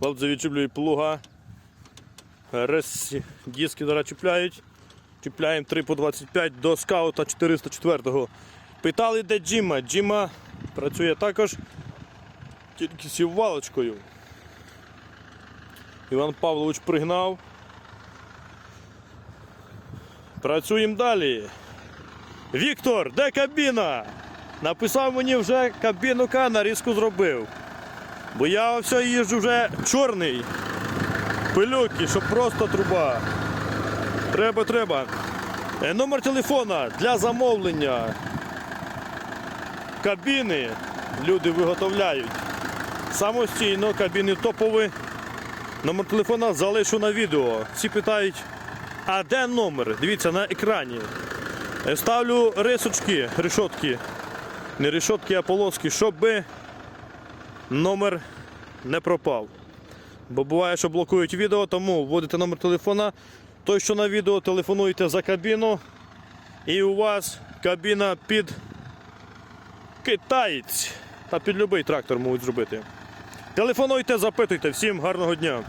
Хлопці відчіплюють плуга. Рес диски зараз чіпляють. Чіпляємо 3 по 25 до скаута 404-го. Питали, де Джима. Джима працює також тільки сіввалочкою. Іван Павлович пригнав. Працюємо далі. Віктор, де кабіна? Написав мені вже кабіну К нарізку зробив. Бо я все їжджу вже чорний. Пилюки, щоб просто труба. Треба, треба. Е, Номер телефона для замовлення. Кабіни люди виготовляють. Самостійно кабіни топові. Номер телефона залишу на відео. Всі питають, а де номер? Дивіться на екрані. Е, Ставлю рисочки, решотки. Не решотки, а полоски, щоб номер не пропав. Бо буває, що блокують відео, тому вводите номер телефона. Той, що на відео, телефонуєте за кабіну. І у вас кабіна під китаєць. Та під будь-який трактор можуть зробити. Телефонуйте, запитуйте. Всім гарного дня.